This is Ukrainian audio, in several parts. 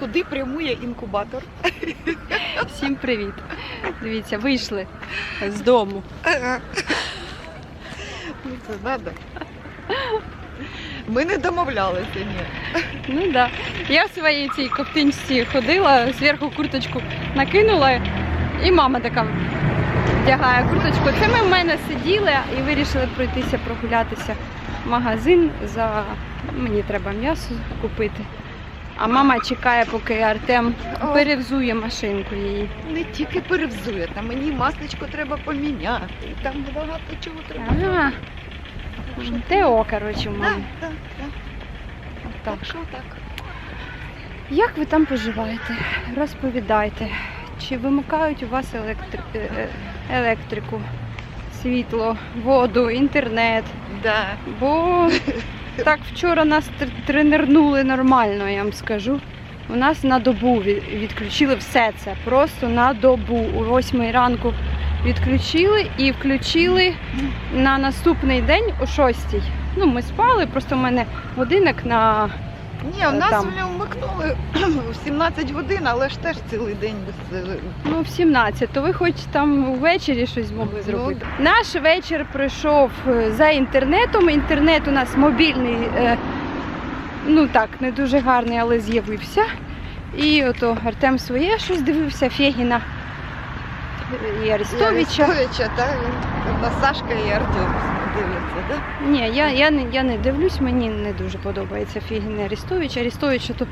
куди прямує інкубатор? Всім привіт. Дивіться, вийшли з дому. Ну, Це надо. Ми не домовлялися, ні. Ну так. Да. Я в своїй цій ковтинці ходила, зверху курточку накинула, і мама така вдягає курточку. Це ми в мене сиділи і вирішили пройтися, прогулятися в магазин. За мені треба м'ясо купити. А мама чекає, поки Артем перевзує машинку її. Не тільки перевзує, там мені масличко треба поміняти. Там багато чого треба. ТО, коротше, в Так, так, так. Так. Так, що так. Як ви там поживаєте? Розповідайте. Чи вимикають у вас електри... е, е, електрику, світло, воду, інтернет? Да. Бо так вчора нас тренернули нормально, я вам скажу. У нас на добу відключили все це. Просто на добу. У восьмій ранку відключили і включили на наступний день о шостій. Ну, ми спали, просто в мене годинник на Ні, у нас Там. вмикнули в 17 годин, але ж теж цілий день без е, Ну, в 17, то ви хоч там ввечері щось змогли Ну, зробити. Наш вечір пройшов е, за інтернетом. Інтернет у нас мобільний, е, ну так, не дуже гарний, але з'явився. І ото Артем своє щось дивився, Фегіна і Арестовича. Арестовича, так. Сашка і Артем дивляться, так? Ні, я, я, не, я не дивлюсь, мені не дуже подобається Фігін і Арестович. Арестович то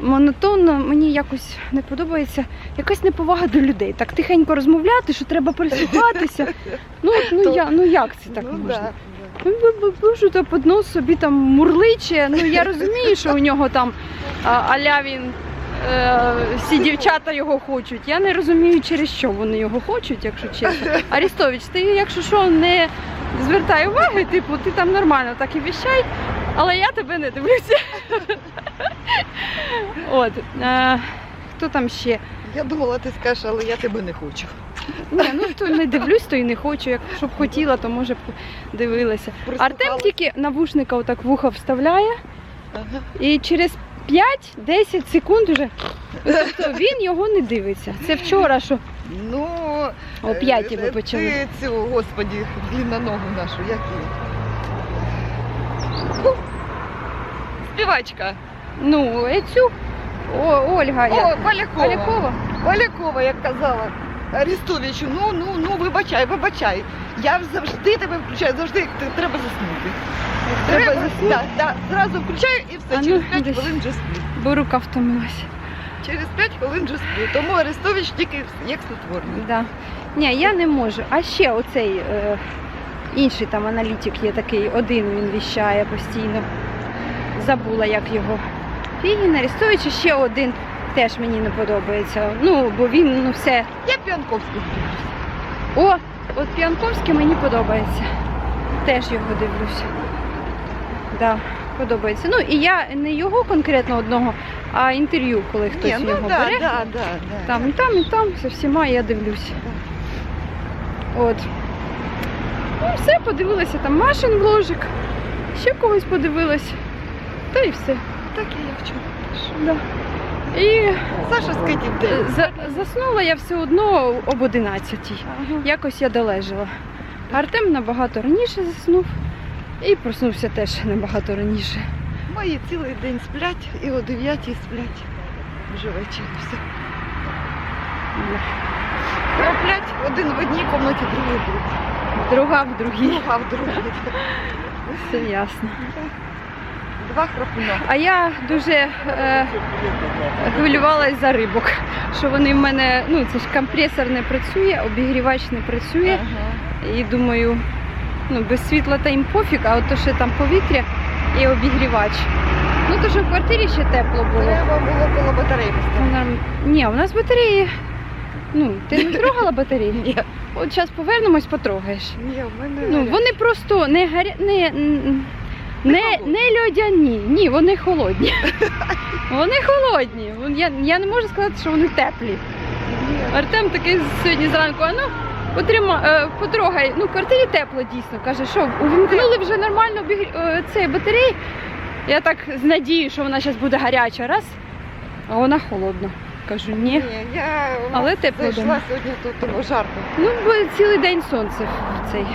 монотонно, мені якось не подобається якась неповага до людей. Так тихенько розмовляти, що треба прислухатися. Ну, ну, То- я, ну як це так ну, можна? Да, Ну, бу- що та під нос собі там мурличе. Ну я розумію, що у нього там аля він. е, Всі дівчата його хочуть. Я не розумію, через що вони його хочуть, якщо чесно. Арістович, ти, якщо що, не звертай уваги, типу, ти там нормально так і віщай, але я тебе не дивлюся. От. Е, хто там ще? Я думала, ти скажеш, але я тебе не хочу. Ні, ну то не дивлюсь, то і не хочу. Якщо б хотіла, то може б дивилася. Артем тільки навушника отак в ухо вставляє Ага. і через 5-10 секунд уже тобто він його не дивиться. Це вчора, що Ну, о 5 е, ви почали. Ти цю, господі, длинноногу нашу, як її? Співачка. Ну, е, цю О, Ольга. О, як? Полякова. Полякова. Полякова, як казала Арестовичу, ну, ну, ну, вибачай, вибачай. Я завжди тебе включаю, завжди треба заснути. Треба заснути? Так, так, зразу включаю і все, А ну, через 5 десь. хвилин вже сплю. Бо рука втомилася. Через 5 хвилин вже сплю. Тому Арестович тільки як снотворний. Да. Ні, я не можу. А ще оцей е, інший там аналітик є такий, один він віщає постійно. Забула, як його. Фігін, Арестович, і ще один теж мені не подобається. Ну, бо він ну все. Я Піанковську дивлюсь. О, от Піанковський мені подобається. Теж його дивлюся. Да, подобається. Ну і я не його конкретно одного, а інтерв'ю, коли хтось Ні, ну нього да, бере. да, да, да. Там і там, і там, за всіма я дивлюся. От. Ну, все, подивилася там Машин вложик, ще когось подивилась. Та і все. Так і я вчора. Да. І Саша е, день. за, заснула я все одно об 11 Ага. Якось я долежала. Артем набагато раніше заснув і проснувся теж набагато раніше. Мої цілий день сплять і о 9 сплять. Вже ввечері все. Краплять один в одній кімнаті, другий в другій. Друга в другій. Друга в другій. Все ясно. Два храпуна. А я дуже е, хвилювалась за рибок, що вони в мене, ну це ж компресор не працює, обігрівач не працює. Ага. І думаю, ну без світла та їм пофіг, а от то ще там повітря і обігрівач. Ну то що в квартирі ще тепло було. Треба було коло батареї поставити. Ні, у нас батареї. Ну, ти не трогала батареї? Ні, От зараз повернемось, потрогаєш. ні, в мене. Ну, вони просто не гаря... не, не, не льодяні. Ні, вони холодні. Вони холодні. Я, я не можу сказати, що вони теплі. Артем такий сьогодні зранку, а ну, потрима, е, потрогай. Ну, в квартирі тепло дійсно. Каже, що увімкнули вже нормально обігрі... е, цей батареї. Я так з надією, що вона зараз буде гаряча. Раз. А вона холодна. Кажу, ні. Ні, я Але тепло зайшла дома. сьогодні тут було жарко. Ну, бо цілий день сонце цей.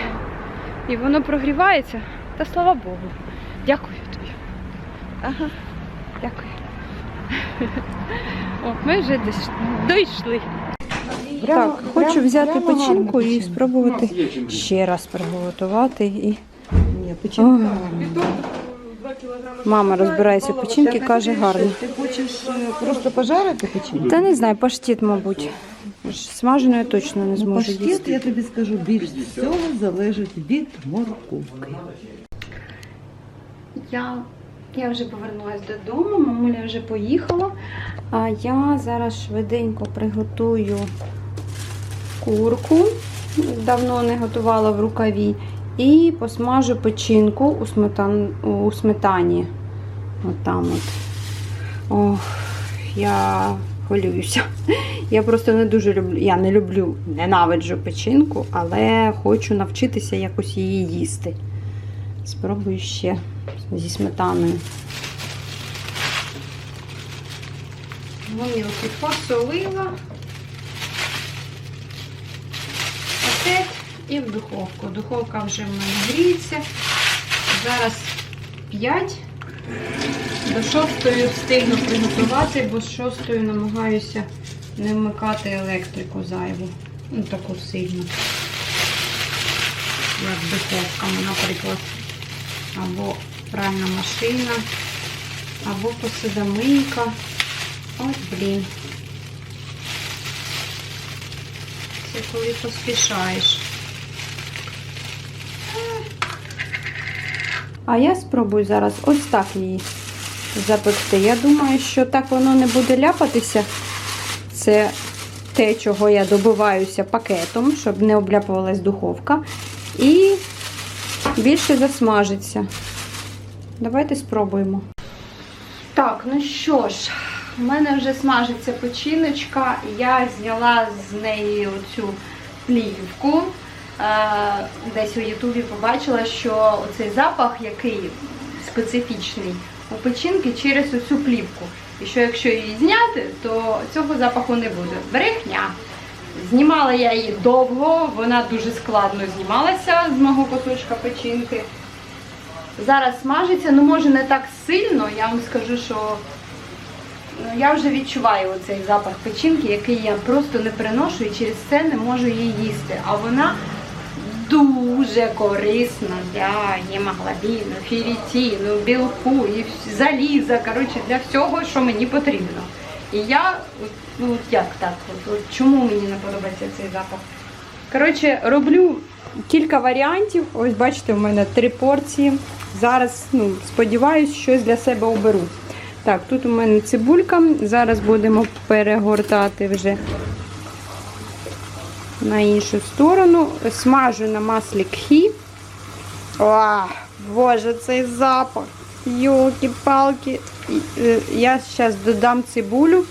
І воно прогрівається. Та слава Богу. Дякую тобі. Ага. Дякую. О, ми вже десь дійшли. Так, хочу взяти печінку і спробувати ще раз приготувати. І Ні, печінка. мама розбирається в печінки, каже гарно. Ти хочеш е, просто пожарити печінку? Та не знаю, паштет, мабуть. Смаженою точно не зможу Паштет, їсти. я тобі скажу, більш всього залежить від морковки. Я, я вже повернулася додому, мамуля вже поїхала. А я зараз швиденько приготую курку. Давно не готувала в рукаві. І посмажу печінку у, сметан, у сметані. От там от. Ох, я хвилююся. Я просто не дуже люблю. Я не люблю, ненавиджу печінку, але хочу навчитися якось її їсти. Спробую ще зі сметаною. Гомілки посолила. Пакет і в духовку. Духовка вже в мене гріється. Зараз 5. До 6 встигну приготувати, бо з 6 намагаюся не вмикати електрику зайву. Ну, таку сильну. Як духовками, наприклад або пральна машина, або посудомийка. От, блін. Це коли поспішаєш. А я спробую зараз ось так її запекти. Я думаю, що так воно не буде ляпатися. Це те, чого я добиваюся пакетом, щоб не обляпувалась духовка. І більше засмажиться. Давайте спробуємо. Так, ну що ж, у мене вже смажиться печіночка. Я зняла з неї оцю плівку. Е, Десь у Ютубі побачила, що оцей запах, який специфічний у печінки через оцю плівку. І що якщо її зняти, то цього запаху не буде. Брехня. Знімала я її довго, вона дуже складно знімалася з мого кусочка печінки. Зараз смажиться, ну може не так сильно, я вам скажу, що я вже відчуваю оцей запах печінки, який я просто не приношу і через це не можу її їсти. А вона дуже корисна для гемоглобіну, ферритину, білку і заліза, коротше, для всього, що мені потрібно. І я, ну як так, от, от чому мені не подобається цей запах? Коротше, роблю кілька варіантів. Ось бачите, у мене три порції. Зараз, ну, сподіваюсь, щось для себе оберу. Так, тут у мене цибулька. Зараз будемо перегортати вже на іншу сторону. Смажу на маслі кхі. О, боже, цей запах. Йолки-палки. Е, Я зараз додам цибулю.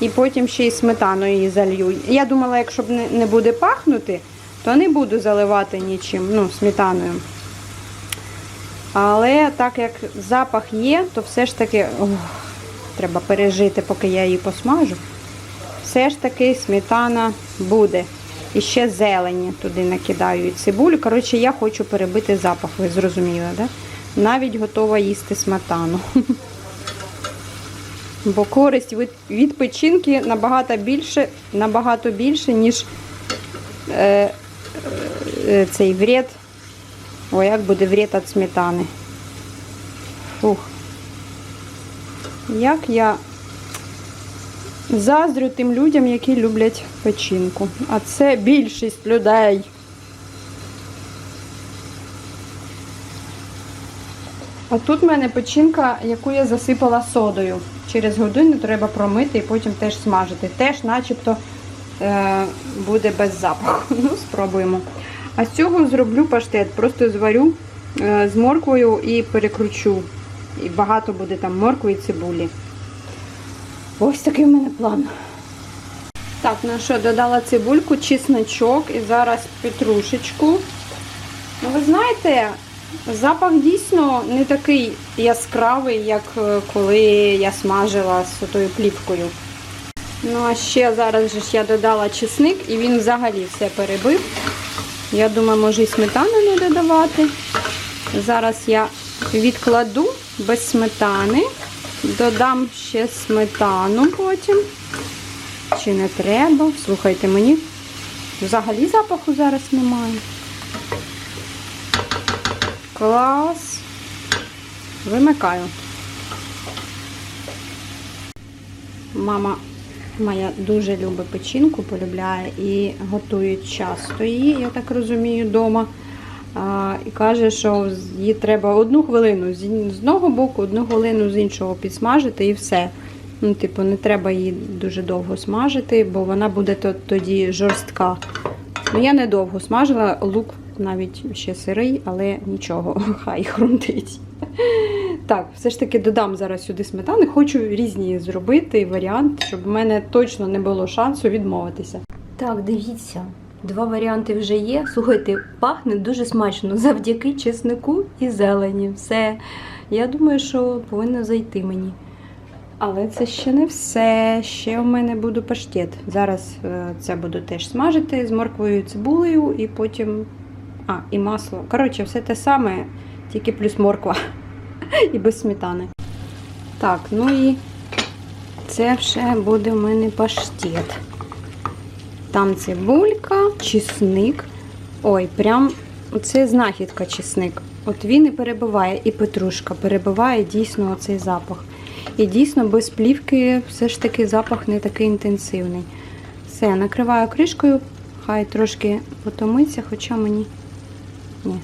І потім ще й сметану її залью. Я думала, якщо б не буде пахнути, то не буду заливати нічим, ну, сметаною. Але так як запах є, то все ж таки ох, треба пережити, поки я її посмажу. Все ж таки сметана буде. І ще зелені туди накидаю цибулю. Коротше, я хочу перебити запах, ви зрозуміли, да? Навіть готова їсти сметану. Бо користь від, від печінки набагато більше, набагато більше, ніж е, е, цей вред. О, як буде вред від сметани. Фух. Як я заздрю тим людям, які люблять печінку. А це більшість людей. А тут в мене печінка, яку я засипала содою. Через годину треба промити і потім теж смажити. Теж начебто е, буде без запаху. Ну, спробуємо. А з цього зроблю паштет. Просто зварю е, з морквою і перекручу. І багато буде там моркви і цибулі. Ось такий в мене план. Так, ну що, додала цибульку, чесночок і зараз петрушечку. Ну, ви знаєте, Запах дійсно не такий яскравий, як е, коли я смажила з тою плівкою. Ну а ще зараз же ж я додала чесник і він взагалі все перебив. Я думаю, може і сметану не додавати. Зараз я відкладу без сметани, додам ще сметану потім. Чи не треба? Слухайте, мені взагалі запаху зараз немає. Клас. Вимикаю. Мама моя дуже любить печінку, полюбляє і готує часто її, я так розумію, вдома. І каже, що її треба одну хвилину з одного боку, одну хвилину з іншого підсмажити і все. Ну, типу, не треба її дуже довго смажити, бо вона буде тоді жорстка. Ну, я недовго смажила, лук навіть ще сирий, але нічого, хай хрумтить. Так, все ж таки додам зараз сюди сметани. Хочу різні зробити варіанти, щоб в мене точно не було шансу відмовитися. Так, дивіться, два варіанти вже є. Слухайте, пахне дуже смачно завдяки чеснику і зелені. Все. Я думаю, що повинно зайти мені. Але це ще не все. Ще в мене буде паштет. Зараз е, це буду теж смажити з морквою і цибулею, і потім. А, і масло. Коротше, все те саме, тільки плюс морква і без сметани. Так, ну і це вже буде в мене паштет. Там цибулька, чесник. Ой, прям це знахідка чесник. От він і перебиває, і петрушка перебиває дійсно оцей запах. І дійсно без плівки все ж таки запах не такий інтенсивний. Все, накриваю кришкою, хай трошки потомиться, хоча мені. Ні,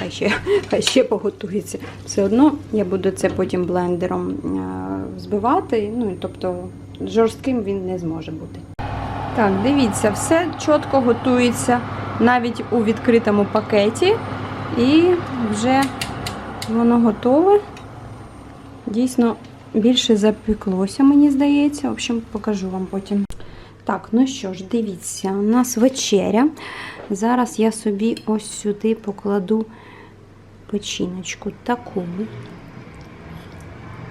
хай ще, хай ще поготується. Все одно я буду це потім блендером е, збивати. Ну, тобто жорстким він не зможе бути. Так, дивіться, все чітко готується навіть у відкритому пакеті. І вже воно готове. Дійсно, більше запеклося, мені здається. В общем, покажу вам потім. Так, ну що ж, дивіться, у нас вечеря. Зараз я собі ось сюди покладу печіночку таку.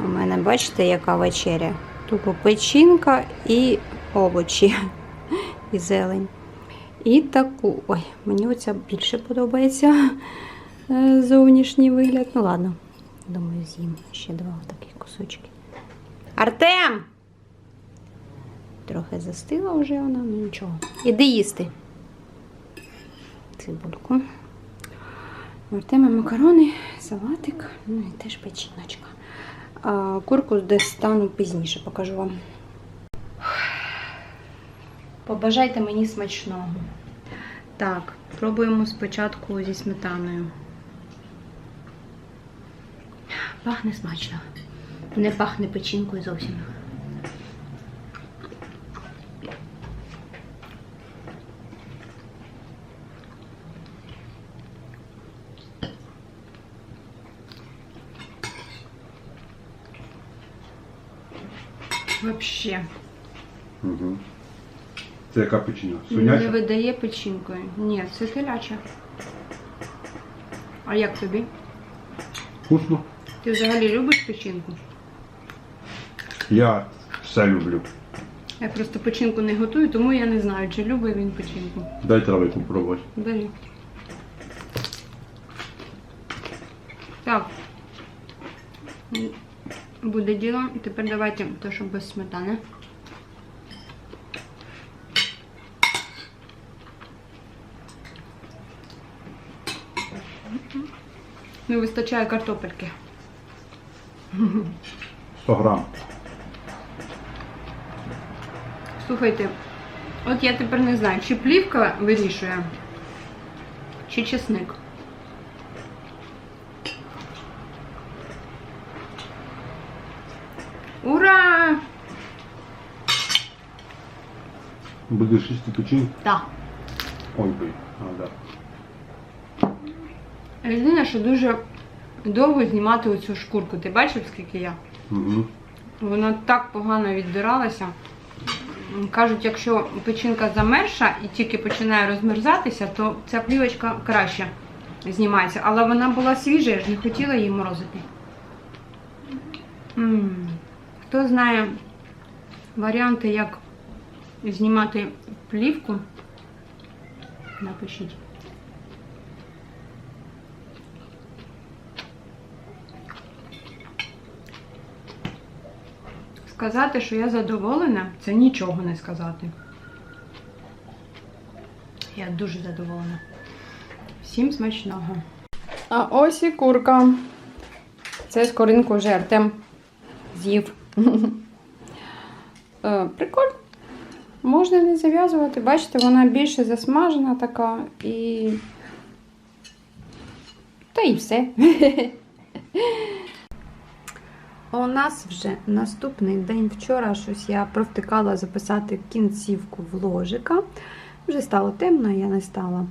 У мене, бачите, яка вечеря? Тупо печінка і овочі, і зелень. І таку. Ой, мені оця більше подобається е, зовнішній вигляд. Ну ладно, думаю, з'їм ще два таких кусочки. Артем! Трохи застила вже вона, ну нічого. Іди їсти. Цибульку. У макарони, салатик, ну і теж печіночка. А, курку стану пізніше, покажу вам. Побажайте мені смачного. Так, пробуємо спочатку зі сметаною. Пахне смачно. Не пахне печінкою зовсім. Вообще. Угу. Це яка печінка? Не видає печінкою. Ні, це теляча. А як тобі? Вкусно. Ти взагалі любиш печінку? Я все люблю. Я просто печінку не готую, тому я не знаю, чи любить він печінку. Дай травику пробувати. Бери. Так. М, Буде діло. Тепер давайте те, що без сметани. Не вистачає картопельки. 100 грам. Слухайте, от я тепер не знаю, чи плівка вирішує, чи чесник. Ура! Будеш їсти печінку? Так. Ой, блін. А, да. Єдине, що дуже довго знімати оцю шкурку. Ти бачив, скільки я? Угу. Вона так погано віддиралася. Кажуть, якщо печінка замерша і тільки починає розмерзатися, то ця плівочка краще знімається, але вона була свіжа, я ж не хотіла її морозити. М. Хто знає варіанти, як знімати плівку, напишіть. Сказати, що я задоволена, це нічого не сказати. Я дуже задоволена. Всім смачного. А ось і курка. Це скоринку вже Артем з'їв. Е, Прикольно. Можна не зав'язувати. Бачите, вона більше засмажена така і. Та і все. У нас вже наступний день. Вчора щось я провтикала записати кінцівку вложика. Вже стало темно, я не стала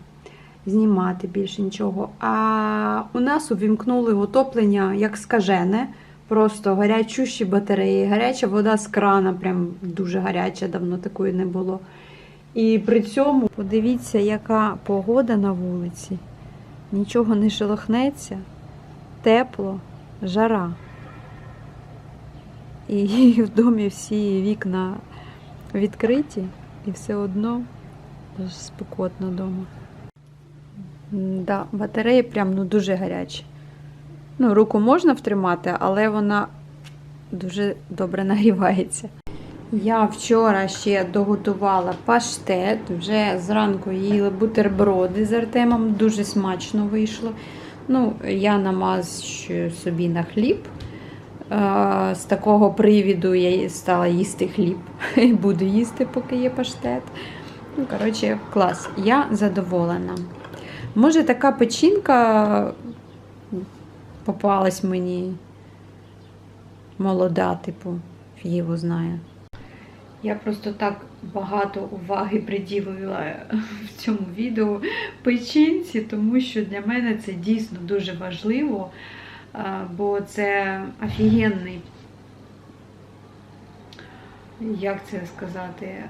знімати більше нічого. А у нас увімкнули отоплення як скажене. Просто гарячущі батареї, гаряча вода з крана, прям дуже гаряча, давно такої не було. І при цьому подивіться, яка погода на вулиці. Нічого не шелохнеться, тепло, жара. І в домі всі вікна відкриті, і все одно спекотно вдома. Да, батареї прям ну, дуже гарячі. Ну, руку можна втримати, але вона дуже добре нагрівається. Я вчора ще доготувала паштет, вже зранку їла бутерброди з Артемом, дуже смачно вийшло. Ну, я намазую собі на хліб. Е, З такого привіду я стала їсти хліб. І Буду їсти, поки є паштет. Ну, коротше, клас. Я задоволена. Може, така печінка попалась мені молода, типу, його знає. Я просто так багато уваги приділила в цьому відео печінці, тому що для мене це дійсно дуже важливо, бо це офігенний, як це сказати, е,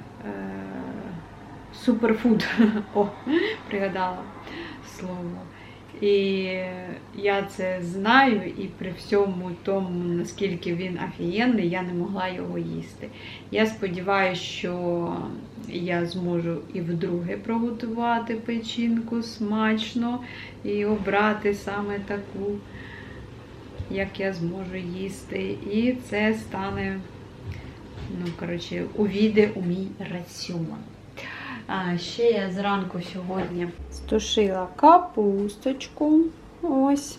суперфуд. О, пригадала слово. І я це знаю, і при всьому тому, наскільки він офігенний, я не могла його їсти. Я сподіваюся, що я зможу і вдруге приготувати печінку смачно і обрати саме таку, як я зможу їсти. І це стане, ну, коротше, увійде у мій раціон. А ще я зранку сьогодні стушила капусточку. Ось.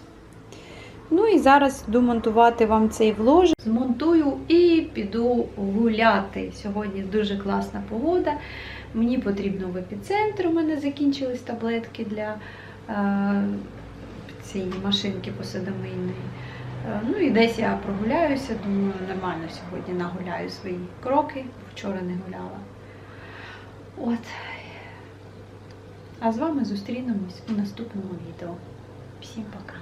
Ну і зараз буду монтувати вам цей вложик. Змонтую і піду гуляти. Сьогодні дуже класна погода. Мені потрібно в епіцентр. У мене закінчились таблетки для е, цієї машинки посудомийної. Е, Ну і десь я прогуляюся. Думаю, нормально сьогодні нагуляю свої кроки. Вчора не гуляла. От. А з вами зустрінемось у наступному відео. Всім пока!